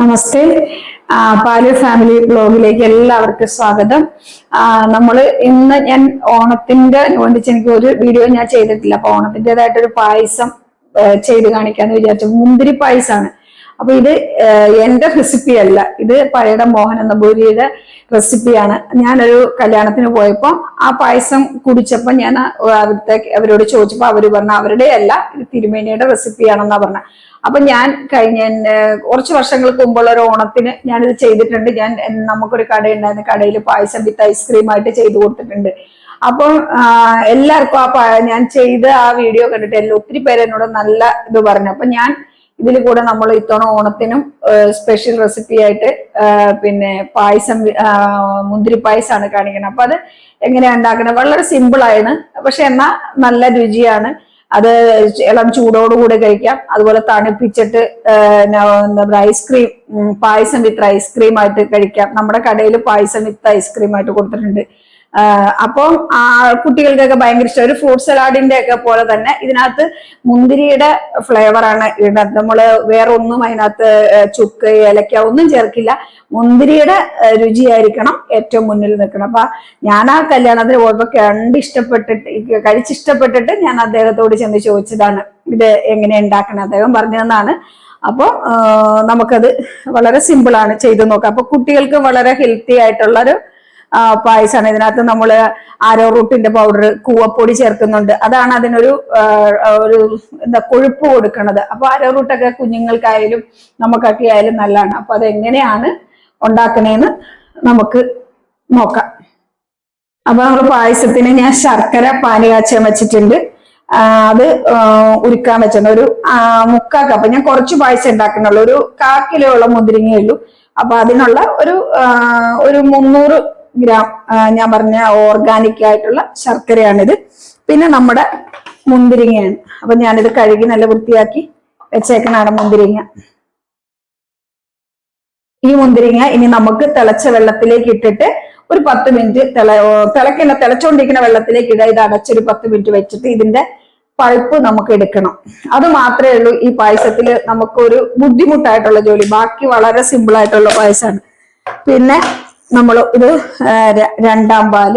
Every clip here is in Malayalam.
നമസ്തേ. പാലു ഫാമിലി ബ്ലോഗിലേക്ക് എല്ലാവർക്കും സ്വാഗതം. നമ്മൾ ഇന്ന് ഞാൻ ഓണത്തിന്റെ അനുബന്ധിച്ച് എനിക്ക് ഒരു വീഡിയോ ഞാൻ ചെയ്തിട്ടില്ല. അപ്പൊ ഓണത്തിന്റെതായിട്ടൊരു പായസം ചെയ്ത് കാണിക്കാന്ന് വിചാരിച്ചു. മുന്തിരി പായസമാണ് അപ്പൊ ഇത് ആ, എന്റെ റെസിപ്പി അല്ല. ഇത് പഴയുടെ മോഹൻ നമ്പൂരിയുടെ റെസിപ്പിയാണ് ഞാനൊരു കല്യാണത്തിന് പോയപ്പോൾ ആ പായസം കുടിച്ചപ്പോൾ ഞാൻ അവിടുത്തെ അവരോട് ചോദിച്ചപ്പോൾ അവർ പറഞ്ഞു അവരുടെ അല്ല ഇത് തിരുമേനിയുടെ റെസിപ്പിയാണെന്നാണ് പറഞ്ഞ. അപ്പൊ ഞാൻ കഴിഞ്ഞ കുറച്ച് വർഷങ്ങൾക്ക് മുമ്പുള്ള ഒരു ഓണത്തിന് ഞാനിത് ചെയ്തിട്ടുണ്ട്. ഞാൻ നമുക്കൊരു കടയുണ്ടായിരുന്നു. കടയിൽ പായസം വിത്ത് ഐസ്ക്രീം ആയിട്ട് ചെയ്തു കൊടുത്തിട്ടുണ്ട്. അപ്പോൾ എല്ലാവർക്കും ആ ഞാൻ ചെയ്ത ആ വീഡിയോ കണ്ടിട്ട് ഒത്തിരി പേര് എന്നോട് നല്ല ഇത് പറഞ്ഞു. അപ്പൊ ഞാൻ ഇതിൽ കൂടെ നമ്മൾ ഇത്തവണ ഓണത്തിനും സ്പെഷ്യൽ റെസിപ്പി ആയിട്ട് പിന്നെ പായസം മുന്തിരി പായസമാണ് കാണിക്കുന്നത്. അപ്പൊ അത് എങ്ങനെയാണ് ഉണ്ടാക്കുന്നത്? വളരെ സിമ്പിൾ ആണ് പക്ഷെ എന്നാ നല്ല രുചിയാണ്. അത് ഇളം ചൂടോടുകൂടി കഴിക്കാം. അതുപോലെ തണുപ്പിച്ചിട്ട് ഐസ്ക്രീം പായസം വിത്ത് ഐസ്ക്രീം ആയിട്ട് കഴിക്കാം. നമ്മുടെ കടയിൽ പായസം വിത്ത് ഐസ്ക്രീം ആയിട്ട് കൊടുത്തിട്ടുണ്ട്. അപ്പം ആ കുട്ടികൾക്കൊക്കെ ഭയങ്കര ഇഷ്ടം. ഒരു ഫ്രൂട്ട് സലാഡിന്റെ ഒക്കെ പോലെ തന്നെ ഇതിനകത്ത് മുന്തിരിയുടെ ഫ്ലേവർ ആണ് ഇടുന്നത്. നമ്മൾ വേറെ ഒന്നും അതിനകത്ത് ചുക്ക് ഏലക്ക ഒന്നും ചേർക്കില്ല. മുന്തിരിയുടെ രുചിയായിരിക്കണം ഏറ്റവും മുന്നിൽ നിൽക്കണം അപ്പൊ ഞാൻ ആ കല്യാണത്തിന് പോയപ്പോ കണ്ട് ഇഷ്ടപ്പെട്ടിട്ട് കഴിച്ചിഷ്ടപ്പെട്ടിട്ട് ഞാൻ അദ്ദേഹത്തോട് ചെന്ന് ചോദിച്ചതാണ് ഇത് എങ്ങനെ ഉണ്ടാക്കണം? അദ്ദേഹം പറഞ്ഞതെന്നാണ്. അപ്പോൾ നമുക്കത് വളരെ സിമ്പിൾ ആണ് ചെയ്തു നോക്കാം. അപ്പൊ കുട്ടികൾക്ക് വളരെ ഹെൽത്തി ആയിട്ടുള്ള ഒരു പായസമാണ് ഇതിനകത്ത് നമ്മൾ ആരോ റൂട്ടിന്റെ പൗഡർ കൂവപ്പൊടി ചേർക്കുന്നുണ്ട്. അതാണ് അതിനൊരു ഒരു എന്താ കൊഴുപ്പ് കൊടുക്കുന്നത് അപ്പൊ ആരോ റൂട്ടൊക്കെ കുഞ്ഞുങ്ങൾക്കായാലും നമുക്കൊക്കെ ആയാലും നല്ലതാണ്. അപ്പൊ അതെങ്ങനെയാണ് ഉണ്ടാക്കണേന്ന് നമുക്ക് നോക്കാം. അപ്പൊ നമ്മൾ പായസത്തിന് ഞാൻ ശർക്കര പാനി കാച്ചാൻ വെച്ചിട്ടുണ്ട്. അത് ഉരുക്കാൻ വെച്ചിട്ടുണ്ട്. ഒരു മുക്കാ കപ്പ് ഞാൻ കുറച്ച് പായസം ഉണ്ടാക്കുന്നുള്ളൂ. ഒരു കാ കിലോ ഉള്ള മുന്തിരിങ്ങയേ ഉള്ളൂ. അപ്പൊ അതിനുള്ള ഒരു ഒരു മുന്നൂറ് ഗ്രാം ഞാൻ പറഞ്ഞ ഓർഗാനിക് ആയിട്ടുള്ള ശർക്കരയാണിത്. പിന്നെ നമ്മുടെ മുന്തിരിങ്ങയാണ്. അപ്പൊ ഞാനിത് കഴുകി നല്ല വൃത്തിയാക്കി വെച്ചേക്കണാണ് മുന്തിരിങ്ങ. ഈ മുന്തിരിങ്ങ ഇനി നമുക്ക് തിളച്ച വെള്ളത്തിലേക്ക് ഇട്ടിട്ട് ഒരു പത്ത് മിനിറ്റ് തിള തിളക്കുന്ന തിളച്ചുകൊണ്ടിരിക്കുന്ന വെള്ളത്തിലേക്ക് ഇടുക. ഇത് അടച്ചൊരു പത്ത് മിനിറ്റ് വെച്ചിട്ട് ഇതിന്റെ പൾപ്പ് നമുക്ക് എടുക്കണം. അത് മാത്രമേ ഉള്ളൂ ഈ പായസത്തിൽ നമുക്കൊരു ബുദ്ധിമുട്ടായിട്ടുള്ള ജോലി. ബാക്കി വളരെ സിമ്പിൾ ആയിട്ടുള്ള പായസമാണ്. പിന്നെ നമ്മൾ ഇത് രണ്ടാം പാൽ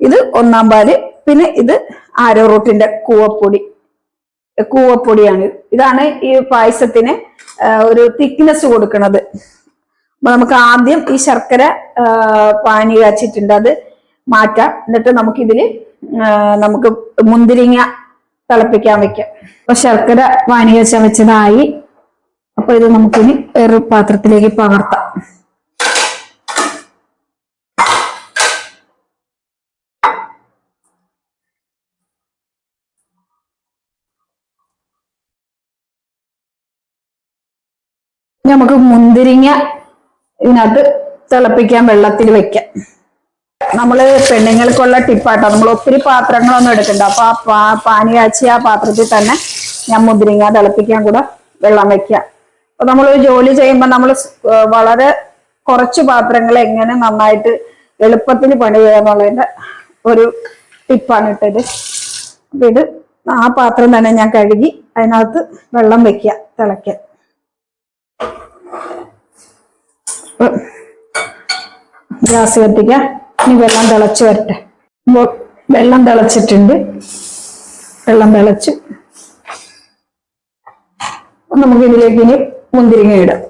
ഇത് ഒന്നാം പാൽ പിന്നെ ഇത് ആരോ റൂട്ടിന്റെ കൂവപ്പൊടി. കൂവപ്പൊടിയാണ്. ഇതാണ് ഈ പായസത്തിന് ഒരു തിക്നെസ് കൊടുക്കുന്നത് അപ്പൊ നമുക്ക് ആദ്യം ഈ ശർക്കര പാനി കാച്ചിട്ടുണ്ട് അത് മാറ്റാം. എന്നിട്ട് നമുക്കിതിൽ ആ, നമുക്ക് മുന്തിരിങ്ങ തിളപ്പിക്കാൻ വെക്കാം. അപ്പൊ ശർക്കര പാനി കാച്ചാൻ വെച്ചതായി. അപ്പൊ ഇത് നമുക്കിനി വേറൊരു പാത്രത്തിലേക്ക് പകർത്താം. നമുക്ക് മുന്തിരിങ്ങ ഇതിനകത്ത് തിളപ്പിക്കാൻ വെള്ളത്തിൽ വെക്കാം. നമ്മൾ പെണ്ണുങ്ങൾക്കുള്ള ടിപ്പാട്ടോ നമ്മൾ ഒത്തിരി പാത്രങ്ങളൊന്നും എടുക്കണ്ട. അപ്പൊ ആ പാനി കാച്ചി ആ പാത്രത്തിൽ തന്നെ ഞാൻ മുന്തിരിങ്ങ തിളപ്പിക്കാൻ കൂടെ വെള്ളം വെക്കാം. അപ്പൊ നമ്മൾ ജോലി ചെയ്യുമ്പോൾ നമ്മൾ വളരെ കുറച്ച് പാത്രങ്ങൾ എങ്ങനെ നന്നായിട്ട് എളുപ്പത്തിൽ പണി ചെയ്യാന്നുള്ളതിന്റെ ഒരു ടിപ്പാണ് ഇട്ടത്. അപ്പൊ ഇത് ആ പാത്രം തന്നെ ഞാൻ കഴുകി അതിനകത്ത് വെള്ളം വെക്കുക തിളയ്ക്കാൻ ഗ്യാസ് കത്തിക്കാം. ഇനി വെള്ളം തിളച്ച് വരട്ടെ. അപ്പോൾ വെള്ളം തിളച്ചിട്ടുണ്ട്. വെള്ളം തിളച്ച്. നമുക്ക് ഇതിലേക്ക് ഇനി മുന്തിരിങ്ങ ഇടാം.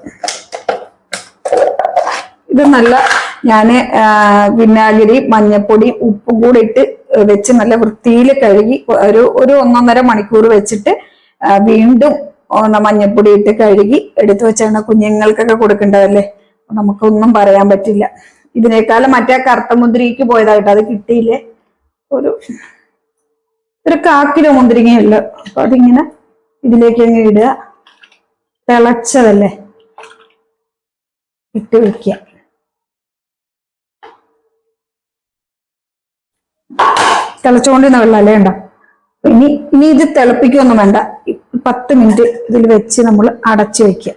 ഇത് നല്ല ആ, വിനാഗിരി മഞ്ഞപ്പൊടി ഉപ്പും കൂടെ ഇട്ട് വെച്ച് നല്ല വൃത്തിയിൽ കഴുകി ഒരു ഒരു ഒന്നൊന്നര മണിക്കൂർ വെച്ചിട്ട് വീണ്ടും മഞ്ഞപ്പൊടി ഇട്ട് കഴുകി എടുത്തു വെച്ചാണ് കുഞ്ഞുങ്ങൾക്കൊക്കെ കൊടുക്കേണ്ടതല്ലേ? നമുക്കൊന്നും പറയാൻ പറ്റില്ല. ഇതിനേക്കാളും മറ്റേ കറുത്ത മുന്തിരിക്ക് പോയതായിട്ട് അത് കിട്ടിയില്ലേ? ഒരു ഒരു കാക്കിലോ മുന്തിരിങ്ങയല്ല. അപ്പൊ അതിങ്ങനെ ഇതിലേക്ക് അങ്ങ് ഇടുക. തിളച്ചതല്ലേ? ഇട്ട് വെക്കുക. തിളച്ചുകൊണ്ടിരുന്ന വെള്ളമല്ലേ ഉണ്ടോ ഇനി ഇനി ഇത് തിളപ്പിക്കൊന്നും വേണ്ട. പത്ത് മിനിറ്റ് ഇതിൽ വെച്ച് നമ്മൾ അടച്ചു വെക്കുക.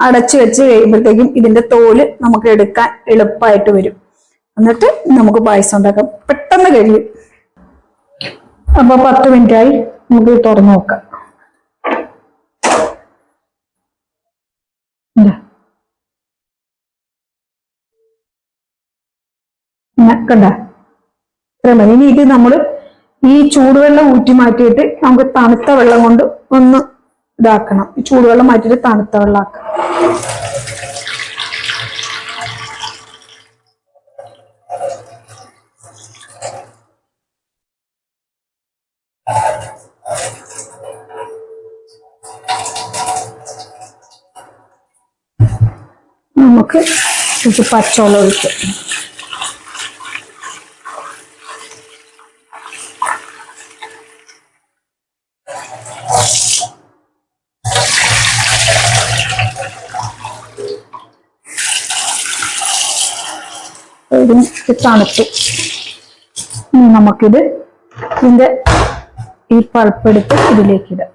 അടച്ചു വെച്ച് കഴിയുമ്പോഴത്തേക്കും ഇതിന്റെ തോൽ നമുക്ക് എടുക്കാൻ എളുപ്പമായിട്ട് വരും. എന്നിട്ട് നമുക്ക് പായസം ഉണ്ടാക്കാം. പെട്ടെന്ന് കഴിയും. അപ്പൊ പത്ത് മിനിറ്റ് ആയി നമുക്ക് തുറന്നു നോക്കാം. കണ്ട? ഇത്രയും ഇനി ഇത് നമ്മൾ ഈ ചൂടുവെള്ളം ഊറ്റി മാറ്റിയിട്ട് നമുക്ക് തണുത്ത വെള്ളം കൊണ്ട് ഒന്ന് ഇതാക്കണം. ഈ ചൂടുവെള്ളം മാറ്റിയിട്ട് തണുത്ത വെള്ളം ആക്കണം. നമുക്ക് ഇത് പച്ചവെള്ളം ഒഴിക്കാം ഇതിന് ഇത് തണുത്തു. ഇനി നമുക്കിത് ഇതിന്റെ ഈ പൾപ്പെടുത്ത് ഇതിലേക്ക് ഇടാം.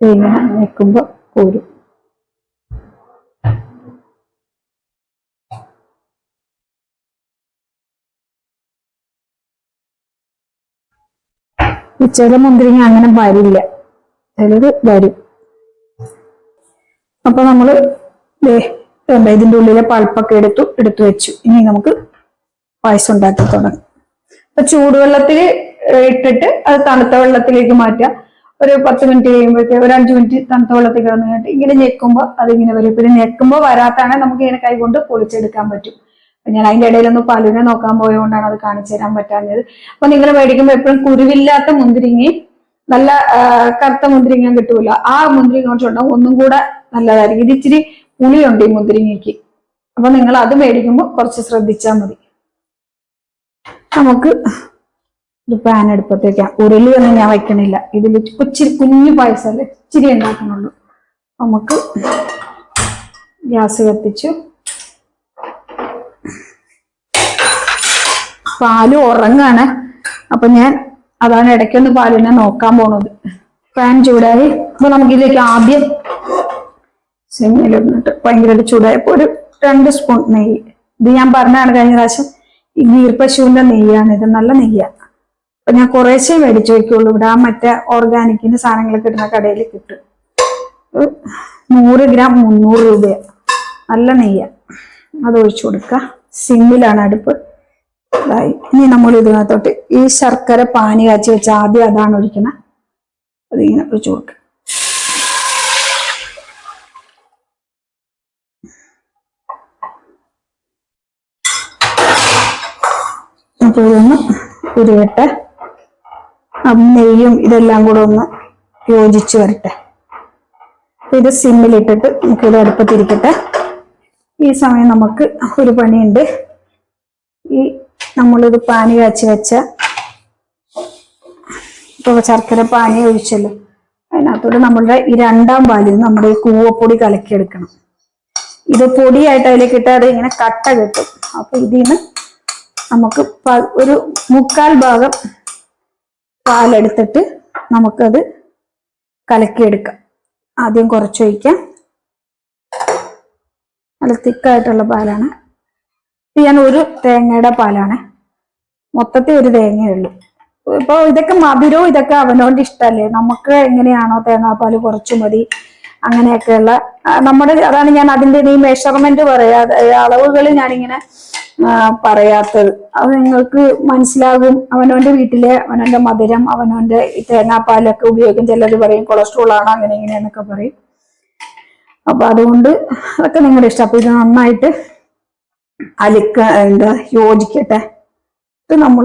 ഇങ്ങനെ നിൽക്കുമ്പോ പോരും. ചില മുന്തിരിങ്ങ അങ്ങനെ വരില്ല. ചിലത് വരും. അപ്പൊ നമ്മൾ ദേ ദേ ഇതിന്റെ ഉള്ളിലെ പൾപ്പൊക്കെ എടുത്തു എടുത്തു വെച്ചു. ഇനി നമുക്ക് പായസം ഉണ്ടാക്കി തുടങ്ങാം. അപ്പൊ ചൂടുവെള്ളത്തിൽ ഇട്ടിട്ട് അത് തണുത്ത വെള്ളത്തിലേക്ക് മാറ്റുക. ഒരു പത്ത് മിനിറ്റ് കഴിയുമ്പോഴത്തേക്ക് ഒരു അഞ്ച് മിനിറ്റ് തണുത്ത വെള്ളത്തിൽ കിടന്നു കഴിഞ്ഞിട്ട് ഇങ്ങനെ ഞെക്കുമ്പോൾ അതിങ്ങനെ വരും. പിന്നെ ഞെക്കുമ്പോൾ വരാത്താണെങ്കിൽ നമുക്ക് ഇങ്ങനെ കൈകൊണ്ട് പൊളിച്ചെടുക്കാൻ പറ്റും. ഞാൻ അതിന്റെ ഇടയിലൊന്ന് പലുവിനെ നോക്കാൻ പോയതുകൊണ്ടാണ് അത് കാണിച്ചു തരാൻ പറ്റാഞ്ഞത്. അപ്പൊ നിങ്ങൾ മേടിക്കുമ്പോൾ എപ്പോഴും കുരുവില്ലാത്ത മുന്തിരിങ്ങി നല്ല കറുത്ത മുന്തിരിങ്ങ കിട്ടൂല. ആ മുന്തിരി കൊണ്ടുണ്ടാവും ഒന്നും കൂടെ നല്ലതായിരിക്കും. ഇത് ഇച്ചിരി പുളിയുണ്ട് ഈ മുന്തിരിങ്ങയ്ക്ക്. അപ്പൊ നിങ്ങൾ അത് മേടിക്കുമ്പോൾ കുറച്ച് ശ്രദ്ധിച്ചാൽ മതി. നമുക്ക് ഒരു പാൻ എടുപ്പത്തേക്ക. ഉരുളി ഒന്നും ഞാൻ വെക്കണില്ല ഇതിൽ ഇച്ചിരി കുഞ്ഞു പായസം ഇച്ചിരി ഉണ്ടാക്കണുള്ളൂ നമുക്ക് ഗ്യാസ് കത്തിച്ചു പാൽ ഉറങ്ങാണ്. അപ്പൊ ഞാൻ അതാണ് ഇടയ്ക്കൊന്ന് പാലിനെ നോക്കാൻ പോണത്. പാൻ ചൂടായി. അപ്പൊ നമുക്കിതിലേക്ക് ആദ്യം സിമ്മിലിരുന്നിട്ട് ഭയങ്കരമായിട്ട് ചൂടായപ്പോ ഒരു രണ്ട് സ്പൂൺ നെയ്യ്. ഇത് ഞാൻ പറഞ്ഞാണ് കഴിഞ്ഞ പ്രാവശ്യം ഈ ഗീർപശുവിന്റെ നെയ്യാണ് ഇത്. നല്ല നെയ്യാണ് അപ്പൊ ഞാൻ കുറേശ്ശേ മേടിച്ചു വെക്കുള്ളൂ ഇവിടെ ആ മറ്റേ ഓർഗാനിക്കിന്റെ സാധനങ്ങളൊക്കെ കിട്ടുന്ന കടയിൽ കിട്ടും. നൂറ് ഗ്രാം മുന്നൂറ് രൂപയാണ് നല്ല നെയ്യ. അത് ഒഴിച്ചു കൊടുക്കുക. സിമ്മിലാണ് അടുപ്പ്. ഇതായി. ഇനി നമ്മൾ ഇതിനകത്തോട്ട് ഈ ശർക്കര പാനി കാച്ചി വെച്ച ആദ്യം അതാണ് ഒഴിക്കണം. അതിങ്ങനെ ഒഴിച്ചു കൊടുക്കുക അപ്പൊ ഇതൊന്ന് ഉരുവട്ടെ ആ നെയ്യും ഇതെല്ലാം കൂടെ ഒന്ന് യോജിച്ച് വരട്ടെ. ഇത് സിമ്മിലിട്ടിട്ട് നമുക്ക് ഇത് അടുപ്പത്തിരിക്കട്ടെ. ഈ സമയം നമുക്ക് ഒരു പണിയുണ്ട്. ഈ നമ്മളിത് പാനി കാച്ചി വെച്ച ഇപ്പൊ ശർക്കര പാനി ഒഴിച്ചല്ലോ. അതിനകത്തോട് നമ്മളുടെ ഈ രണ്ടാം പാലിൽ നമ്മുടെ ഈ കൂവപ്പൊടി കലക്കിയെടുക്കണം. ഇത് പൊടിയായിട്ട് അതിലേക്ക് ഇട്ടാൽ ഇങ്ങനെ കട്ട കിട്ടും. അപ്പൊ ഇതിന്ന് നമുക്ക് ഒരു മുക്കാൽ ഭാഗം പാലെടുത്തിട്ട് നമുക്കത് കലക്കിയെടുക്കാം. ആദ്യം കുറച്ചൊഴിക്കാം നല്ല തിക്കായിട്ടുള്ള പാലാണ്. ഞാൻ ഒരു തേങ്ങയുടെ പാലാണ്. മൊത്തത്തിൽ ഒരു തേങ്ങയേ ഉള്ളൂ ഇപ്പൊ ഇതൊക്കെ മധുരവും ഇതൊക്കെ അവനോണ്ട് ഇഷ്ടമല്ലേ നമുക്ക് എങ്ങനെയാണോ തേങ്ങാപ്പാൽ കുറച്ച് മതി. അങ്ങനെയൊക്കെയുള്ള നമ്മുടെ അതാണ് ഞാൻ അതിന്റെ ഈ മെഷർമെന്റ് പറയാതെ അളവുകൾ ഞാനിങ്ങനെ പറയാത്തത്. അത് നിങ്ങൾക്ക് മനസ്സിലാകും. അവനവന്റെ വീട്ടിലെ അവനവന്റെ മധുരം അവനവന്റെ തേങ്ങാപ്പാലൊക്കെ ഉപയോഗിക്കും. ചിലർ പറയും കൊളസ്ട്രോൾ ആണ് അങ്ങനെ ഇങ്ങനെയെന്നൊക്കെ പറയും. അപ്പൊ അതുകൊണ്ട് അതൊക്കെ നിങ്ങളുടെ ഇഷ്ടം. അപ്പൊ ഇത് നന്നായിട്ട് അലിക്ക എന്താ യോജിക്കട്ടെ. ഇത് നമ്മൾ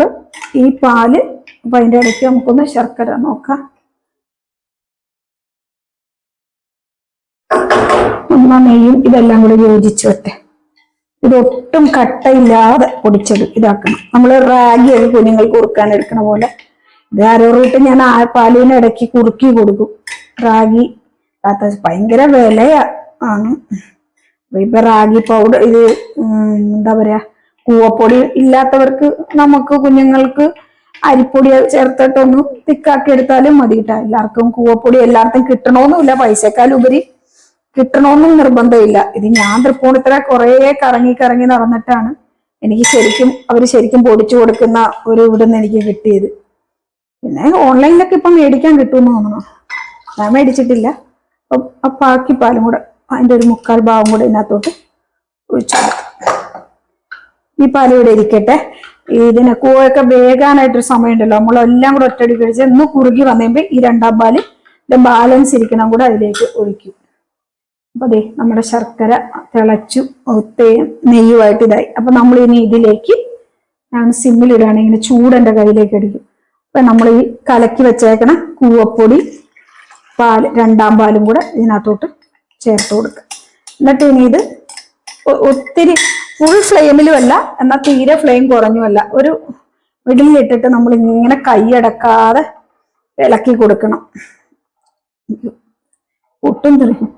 ഈ പാൽ അപ്പൊ അതിന്റെ ഇടയ്ക്ക് നമുക്കൊന്ന് ശർക്കര നോക്കാം. നെയ്യും ഇതെല്ലാം കൂടെ യോജിച്ചു വട്ടെ ഇതൊട്ടും കട്ടയില്ലാതെ പൊടിച്ചത് ഇതാക്കണം. നമ്മൾ റാഗി അത് കുഞ്ഞുങ്ങൾക്ക് കുറുക്കാൻ എടുക്കണ പോലെ. ഇത് അരോറിട്ട് ഞാൻ ആ പാലിന് ഇടയ്ക്ക് കുറുക്കി കൊടുക്കും. റാഗി ഭയങ്കര വിലയാ ആണ്. ഇപ്പൊ റാഗി പൗഡർ ഇത് എന്താ പറയാ കൂവപ്പൊടി ഇല്ലാത്തവർക്ക് നമുക്ക് കുഞ്ഞുങ്ങൾക്ക് അരിപ്പൊടി ചേർത്തിട്ടൊന്ന് തിക്കാക്കി എടുത്താലും മതി കേട്ടോ എല്ലാവർക്കും കൂവപ്പൊടി എല്ലാവർക്കും കിട്ടണമെന്നില്ല പൈസക്കാലുപരി കിട്ടണമെന്നും നിർബന്ധമില്ല. ഇത് ഞാൻ തൃപ്പൂണിത്തറ കുറേ കറങ്ങി കറങ്ങി നടന്നിട്ടാണ് എനിക്ക് ശരിക്കും അവർ ശരിക്കും പൊടിച്ചു കൊടുക്കുന്ന ഒരു ഇവിടുന്ന് എനിക്ക് കിട്ടിയത്. പിന്നെ ഓൺലൈനിലൊക്കെ ഇപ്പം മേടിക്കാൻ കിട്ടുമെന്ന് തോന്നുന്നു. ഞാൻ മേടിച്ചിട്ടില്ല. അപ്പം ആ ബാക്കി പാലും കൂടെ അതിന്റെ ഒരു മുക്കാൽ ഭാഗം കൂടെ ഇതിനകത്തോട്ട് ഒഴിച്ചു ഈ ഇവിടെ ഇരിക്കട്ടെ. ഇതിന് കൂവൊക്കെ വേകാനായിട്ടൊരു സമയമുണ്ടല്ലോ. നമ്മളെല്ലാം കൂടെ ഒറ്റടി കഴിച്ച് ഒന്ന് കുറുകി വന്നുമ്പോൾ ഈ രണ്ടാം പാൽ ബാലൻസ് ഇരിക്കണം കൂടെ അതിലേക്ക് ഒഴിക്കും. അപ്പൊ അതെ നമ്മുടെ ശർക്കര തിളച്ചു നെയ്യുമായിട്ട് ഇതായി. അപ്പൊ നമ്മൾ ഇനി ഇതിലേക്ക് ഞാൻ സിമ്മിലിടുകയാണ് ഇങ്ങനെ ചൂടെന്റെ കയ്യിലേക്ക് അടിക്കും. അപ്പൊ നമ്മൾ ഈ കലക്കി വെച്ചേക്കണ കൂവപ്പൊടി പാൽ രണ്ടാം പാലും കൂടെ ഇതിനകത്തോട്ട് ചേർത്ത് കൊടുക്കുക. എന്നിട്ട് ഇനി ഇത് ഒത്തിരി ഫുൾ ഫ്ലെയിമിലുമല്ല എന്നാൽ തീരെ ഫ്ലെയിം കുറഞ്ഞുമല്ല ഒരു മിഡിലിട്ടിട്ട് നമ്മൾ ഇങ്ങനെ കൈയടക്കാതെ ഇളക്കി കൊടുക്കണം. ഒട്ടും തെറിക്കും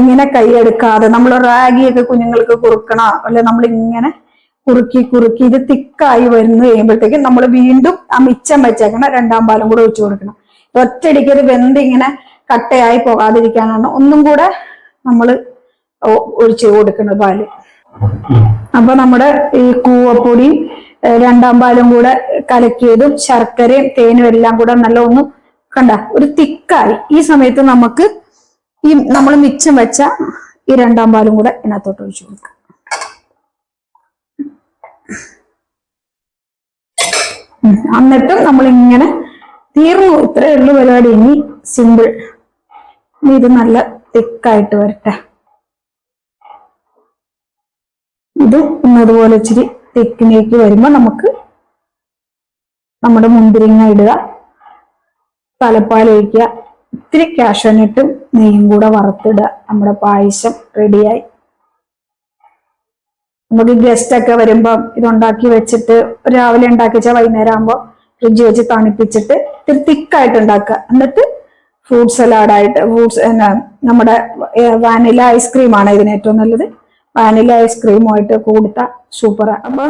ഇങ്ങനെ കൈയെടുക്കാതെ നമ്മൾ റാഗിയൊക്കെ കുഞ്ഞുങ്ങൾക്ക് കുറുക്കണോ? അല്ലെ നമ്മൾ ഇങ്ങനെ കുറുക്കി കുറുക്കി ഇത് തിക്കായി വരുന്നു കഴിയുമ്പോഴത്തേക്കും നമ്മൾ വീണ്ടും ആ മിച്ചം വെച്ചേക്കണം രണ്ടാം പാലും കൂടെ ഒഴിച്ചു കൊടുക്കണം. ഒറ്റയടിക്ക് അത് വെന്ത് ഇങ്ങനെ കട്ടയായി പോകാതിരിക്കാനാണ്. ഒന്നും കൂടെ നമ്മൾ ഒഴിച്ചു കൊടുക്കുന്നത് പാൽ. അപ്പൊ നമ്മുടെ ഈ കൂവപ്പൊടി രണ്ടാം പാലും കൂടെ കലക്കിയതും ശർക്കരയും തേനും എല്ലാം കൂടെ നല്ല ഒന്ന് കണ്ട ഒരു തിക്കായി. ഈ സമയത്ത് നമുക്ക് ഈ നമ്മൾ മിച്ചം വെച്ച ഈ രണ്ടാം പാലും കൂടെ ഇതിനകത്തോട്ട് ഒഴിച്ചു കൊടുക്കാം. എന്നിട്ടും നമ്മൾ ഇങ്ങനെ തീർന്നു. ഇത്രയേ ഉള്ളൂ പരിപാടി. ഇനി സിമ്പിൾ ഇനി ഇത് നല്ല തിക്കായിട്ട് വരട്ടെ. ഇത് ഇന്നതുപോലെ ഇച്ചിരി തെക്കിലേക്ക് വരുമ്പോൾ നമുക്ക് നമ്മുടെ മുന്തിരിങ്ങ ഇടുക. തലപ്പാൽ ഒഴിക്കുക ഇത്തിരി കാഷ്യൂനട്ടും നെയ്യും കൂടെ വറുത്തിടുക. നമ്മുടെ പായസം റെഡിയായി നമുക്ക് ഗസ്റ്റ് ഒക്കെ വരുമ്പം ഇതുണ്ടാക്കി വെച്ചിട്ട് രാവിലെ ഉണ്ടാക്കി വെച്ചാൽ വൈകുന്നേരം ആകുമ്പോൾ ഫ്രിഡ്ജ് വെച്ച് തണുപ്പിച്ചിട്ട് ഇത്തിരി തിക്കായിട്ട് ഉണ്ടാക്കുക. എന്നിട്ട് ഫ്രൂട്ട് സലാഡായിട്ട് ഫ്രൂട്ട്സ് എന്നാ നമ്മുടെ വാനില ഐസ്ക്രീമാണ് ഇതിന് ഏറ്റവും നല്ലത്. വാനില ഐസ്ക്രീമുമായിട്ട് കൊടുത്ത സൂപ്പറാണ് അപ്പൊ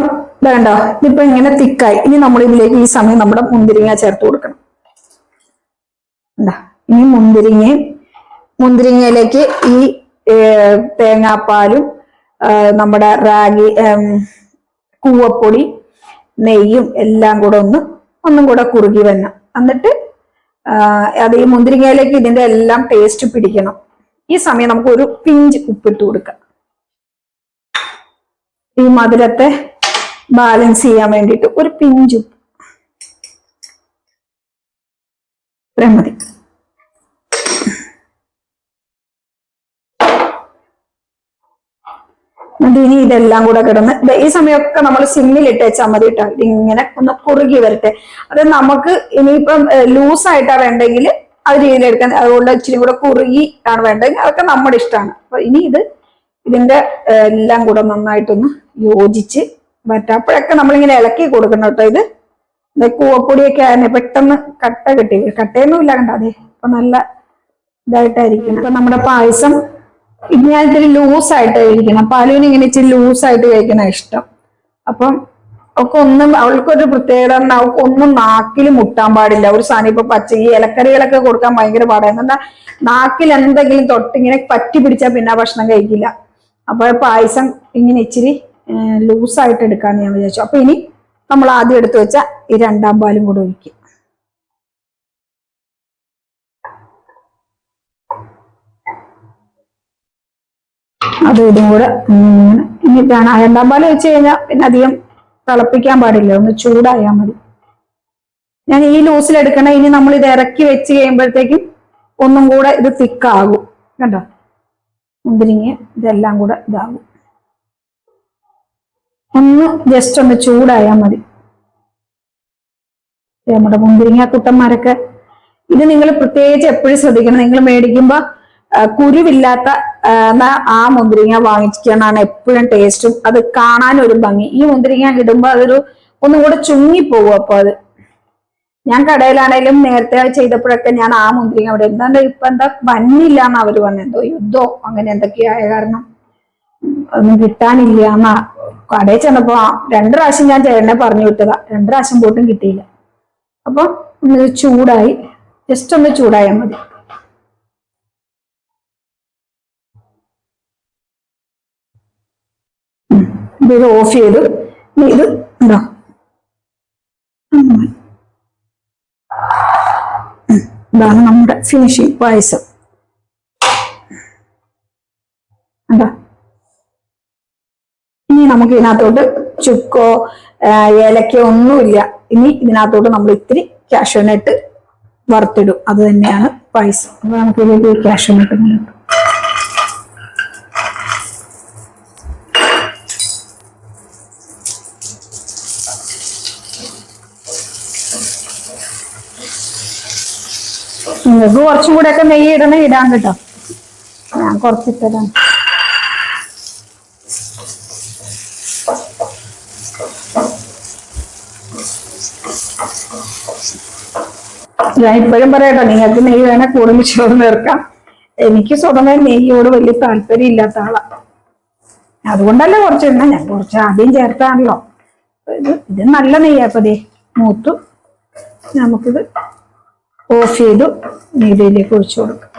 വേണ്ട ഇതിപ്പോ ഇങ്ങനെ തിക്കായി ഇനി നമ്മൾ ഇതിലേക്ക് ഈ സമയം നമ്മുടെ മുന്തിരിങ്ങ ചേർത്ത് കൊടുക്കണം. എന്താ ഇനി മുന്തിരിങ്ങയും മുന്തിരിങ്ങയിലേക്ക് ഈ തേങ്ങാപ്പാലും നമ്മുടെ റാഗി കൂവപ്പൊടി നെയ്യും എല്ലാം കൂടെ ഒന്ന് ഒന്നും കൂടെ കുറുകി വരണം. എന്നിട്ട് അത് ഈ മുന്തിരിങ്ങയിലേക്ക് ഇതിന്റെ എല്ലാം ടേസ്റ്റ് പിടിക്കണം. ഈ സമയം നമുക്ക് ഒരു പിഞ്ച് ഉപ്പിട്ട് കൊടുക്കാം. ഈ മധുരത്തെ ബാലൻസ് ചെയ്യാൻ വേണ്ടിയിട്ട് ഒരു പിഞ്ച് ഉപ്പ്. ഇത്രയും മതി. ഇനി ഇതെല്ലാം കൂടെ കിടന്ന് ഈ സമയമൊക്കെ നമ്മൾ സിമ്മിലിട്ട് വെച്ചാൽ മതി കേട്ടോ ഇങ്ങനെ ഒന്ന് കുറുകി വരട്ടെ. അത് നമുക്ക് ഇനിയിപ്പം ലൂസായിട്ടാ വേണ്ടെങ്കിൽ അത് രീതിയിൽ എടുക്കാൻ അതുകൊണ്ട് ഇച്ചിരി കൂടെ കുറുകി ആണ് വേണ്ടെങ്കിൽ അതൊക്കെ നമ്മുടെ ഇഷ്ടമാണ്. അപ്പൊ ഇനി ഇത് ഇതിന്റെ എല്ലാം കൂടെ നന്നായിട്ടൊന്ന് യോജിച്ച് വരട്ടെ അപ്പോഴൊക്കെ നമ്മളിങ്ങനെ ഇളക്കി കൊടുക്കണം കേട്ടോ ഇത്. കൂവപ്പൊടിയൊക്കെ ആയിരുന്നു പെട്ടെന്ന് കട്ട കിട്ടി. കട്ടയൊന്നും ഇല്ല കണ്ട അതെ അപ്പൊ നല്ല ഇതായിട്ടായിരിക്കും ഇപ്പൊ നമ്മുടെ പായസം ഞാൻ ലൂസ് ലൂസായിട്ട് കഴിക്കണം. പാലുവിന് ഇങ്ങനെ ഇച്ചിരി ലൂസ് ആയിട്ട് കഴിക്കണ ഇഷ്ടം. അപ്പം ഒക്കെ ഒന്നും അവൾക്കൊരു പ്രത്യേകത അവൾക്ക് ഒന്നും നാക്കിൽ മുട്ടാൻ പാടില്ല. ഒരു സാധനം ഇപ്പൊ പച്ച ഈ ഇലക്കറികളൊക്കെ കൊടുക്കാൻ ഭയങ്കര പാടായിരുന്നു എന്താ നാക്കിൽ എന്തെങ്കിലും തൊട്ടിങ്ങനെ പറ്റി പിടിച്ചാൽ പിന്നെ ഭക്ഷണം കഴിക്കില്ല. അപ്പൊ പായസം ഇങ്ങനെ ഇച്ചിരി ലൂസായിട്ട് എടുക്കാന്ന് ഞാൻ വിചാരിച്ചു. അപ്പൊ ഇനി നമ്മൾ ആദ്യം എടുത്തു വെച്ച ഈ രണ്ടാം പാലും കൂടെ ഒഴിക്കും. അതും ഇതും കൂടെ ഇനി രണ്ടാം പാൽ വെച്ച് കഴിഞ്ഞാൽ പിന്നെ അധികം തിളപ്പിക്കാൻ പാടില്ല. ഒന്ന് ചൂടായാൽ മതി. ഞാൻ ഈ ലൂസിൽ എടുക്കണ ഇനി നമ്മൾ ഇത് ഇറക്കി വെച്ച് കഴിയുമ്പോഴത്തേക്കും ഒന്നും കൂടെ ഇത് തിക്കാകും. കണ്ടോ? മുന്തിരിങ്ങ ഇതെല്ലാം കൂടെ ഇതാകും. ഒന്ന് ജസ്റ്റ് ഒന്ന് ചൂടായാൽ മതി. നമ്മുടെ മുന്തിരിങ്ങ കുട്ടന്മാരൊക്കെ. ഇത് നിങ്ങൾ പ്രത്യേകിച്ച് എപ്പോഴും ശ്രദ്ധിക്കണം. നിങ്ങൾ മേടിക്കുമ്പോ ആ, കുരുവില്ലാത്ത ആ, മുന്തിരിങ്ങ വാങ്ങിക്കാനാണ് എപ്പോഴും ടേസ്റ്റും അത് കാണാൻ ഒരു ഭംഗി. ഈ മുന്തിരിങ്ങ ഇടുമ്പോ അതൊരു ഒന്നും കൂടെ പോകും അപ്പൊ അത്. ഞാൻ കടയിലാണേലും നേരത്തെ ചെയ്തപ്പോഴൊക്കെ ഞാൻ ആ മുന്തിരിങ്ങ അവിടെ എന്താണ്ട് ഇപ്പൊ എന്താ വന്നില്ല എന്ന് അവർ പറഞ്ഞെന്തോ യുദ്ധോ അങ്ങനെ എന്തൊക്കെയായ കാരണം. ഒന്നും കിട്ടാനില്ല എന്നാ. കടയിൽ ചെന്നപ്പോ രണ്ട് പ്രാവശ്യം ഞാൻ ചേട്ടനെ പറഞ്ഞു വിട്ടതാ. രണ്ട് പ്രാവശ്യം പോയിട്ടും കിട്ടിയില്ല. അപ്പൊ ഒന്ന് ചൂടായി. ജസ്റ്റ് ഒന്ന് ചൂടായാൽ മതി. ഇത് ഓഫ് ചെയ്ത് ഇത് ഇടാം. ഇതാണ് നമ്മുടെ ഫിനിഷിങ് പായസം. എന്താ ഇനി നമുക്ക് ഇതിനകത്തോട്ട് ചുക്കോ ഏലക്കോ ഒന്നുമില്ല. ഇനി ഇതിനകത്തോട്ട് നമ്മൾ ഇത്തിരി കാഷ്യൂനട്ട് വറുത്തിടും. അത് തന്നെയാണ് പായസം. അപ്പൊ നമുക്ക് ഇതിലേക്ക് കാഷ്യൂനട്ട് ഇങ്ങനെ നിങ്ങൾക്ക് കുറച്ചും കൂടെ ഒക്കെ നെയ്യ് ഇടണേ ഇടാൻ കേട്ടോ. ഞാൻ കുറച്ചിട്ടതാണ്. ഞാൻ ഇപ്പോഴും പറയട്ടോ നിങ്ങൾക്ക് നെയ്യ് വേണേ കൂടുതൽ ചോറ് നേർക്കാം എനിക്ക് സ്വതമേ നെയ്യോട് വലിയ താല്പര്യം ഇല്ലാത്ത ആളാ. അതുകൊണ്ടല്ലേ കുറച്ച് ഇടണം ഞാൻ കുറച്ച് ആദ്യം ചേർത്താണല്ലോ. ഇത് ഇത് നല്ല നെയ്യാപ്പതേ മൂത്തു. നമുക്കിത് ഓഫ് ചെയ്തു നെയ്യിലേക്ക് ഒഴിച്ചു കൊടുക്കാം.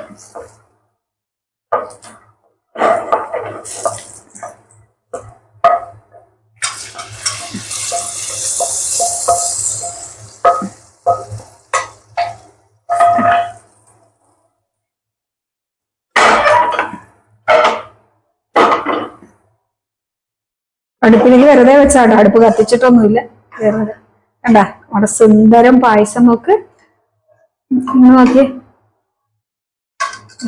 അടുപ്പിലേക്ക് വെറുതെ വെച്ചാട്ടോ അടുപ്പ് കത്തിച്ചിട്ടൊന്നുമില്ല. വെറുതെ കണ്ട നമ്മുടെ സുന്ദരം പായസം നോക്ക്. നോക്കിയേ.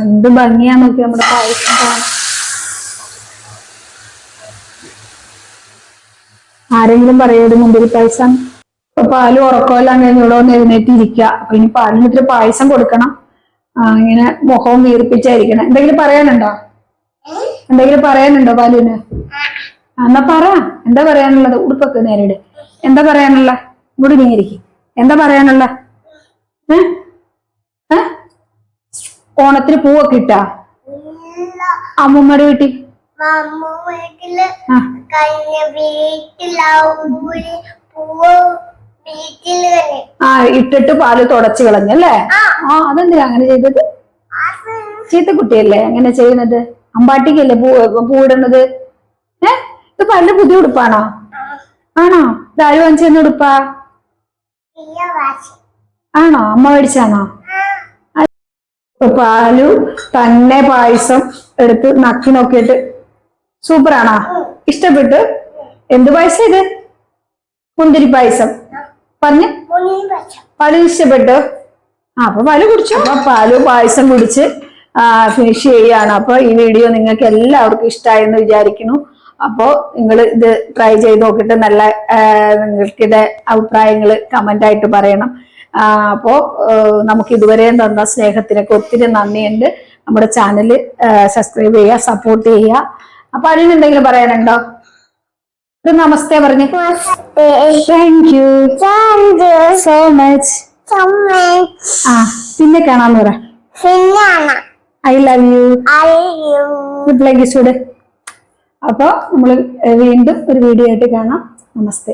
എന്ത് ഭംഗിയാ നോക്കി നമ്മുടെ പായസം കാണാൻ. ആരെങ്കിലും പറയോ മുമ്പിൽ പായസം? ഇപ്പൊ പാൽ ഉറക്കമെല്ലാം കഴിഞ്ഞ് ഇവിടെ ഒന്ന് എഴുന്നേറ്റ് ഇരിക്കുക അപ്പൊ ഇനി പാലിന് ഇത്തിരി പായസം കൊടുക്കണം. ഇങ്ങനെ മുഖവും വീർപ്പിച്ചായിരിക്കണം. എന്തെങ്കിലും പറയാനുണ്ടോ? എന്തെങ്കിലും പറയാനുണ്ടോ പാലുവിന്? എന്നാ പറ. എന്താ പറയാനുള്ളത്? ഉടുപ്പൊക്കെ നേരിട് എന്താ പറയാനുള്ള ഇവിടെ നീരിക്കും എന്താ പറയാനുള്ള ഏഹ് ഓണത്തിന് പൂവൊക്കെ ഇട്ടാ? അമ്മൂമ്മയുടെ വീട്ടിൽ? ആ. ഇട്ടിട്ട് പാൽ തുടച്ചു കളഞ്ഞല്ലേ ആ. അതെന്തിനാ അങ്ങനെ ചെയ്തത്? ചീത്ത ചീത്തക്കുട്ടിയല്ലേ അങ്ങനെ ചെയ്യുന്നത്? അമ്പാട്ടിക്കല്ലേ പൂ പൂവിടുന്നത്? ഏ? ഇത് പല്ല് പുതിയ ഉടുപ്പാണോ? ആണോ? ഇതാര് വാങ്ങിച്ചെന്ന ഉടുപ്പാ? ആണോ? അമ്മ മേടിച്ചാണോ പാലു തന്നെ പായസം എടുത്ത് നക്കി നോക്കിയിട്ട് സൂപ്പറാണോ ഇഷ്ടപ്പെട്ടു? എന്ത് പായസം ഇത്? മുന്തിരി പായസം. പറഞ്ഞു. പാൽ ഇഷ്ടപ്പെട്ടു? ആ അപ്പൊ പാൽ കുടിച്ചു. അപ്പൊ പാൽ പായസം കുടിച്ച് ഫിനിഷ് ചെയ്യാണ്. അപ്പൊ ഈ വീഡിയോ നിങ്ങൾക്ക് എല്ലാവർക്കും ഇഷ്ടമായെന്ന് വിചാരിക്കുന്നു. അപ്പോ നിങ്ങൾ ഇത് ട്രൈ ചെയ്ത് നോക്കിയിട്ട് നല്ല നിങ്ങൾക്കിത് അഭിപ്രായങ്ങൾ കമന്റ് ആയിട്ട് പറയണം. അപ്പോ നമുക്ക് ഇതുവരെയും തന്ന സ്നേഹത്തിനൊക്കെ ഒത്തിരി നന്ദിയുണ്ട്. നമ്മുടെ ചാനൽ സബ്സ്ക്രൈബ് ചെയ്യുക സപ്പോർട്ട് ചെയ്യുക. അപ്പൊ അതിന് എന്തെങ്കിലും പറയാനുണ്ടോ? ഒരു നമസ്തേ പറഞ്ഞു. താങ്ക് യു സോ മച്ച് ആ പിന്നെ കാണാന്ന് പറ. I love you good like ചൂട് അപ്പൊ നമ്മൾ വീണ്ടും ഒരു വീഡിയോ ആയിട്ട് കാണാം. നമസ്തേ.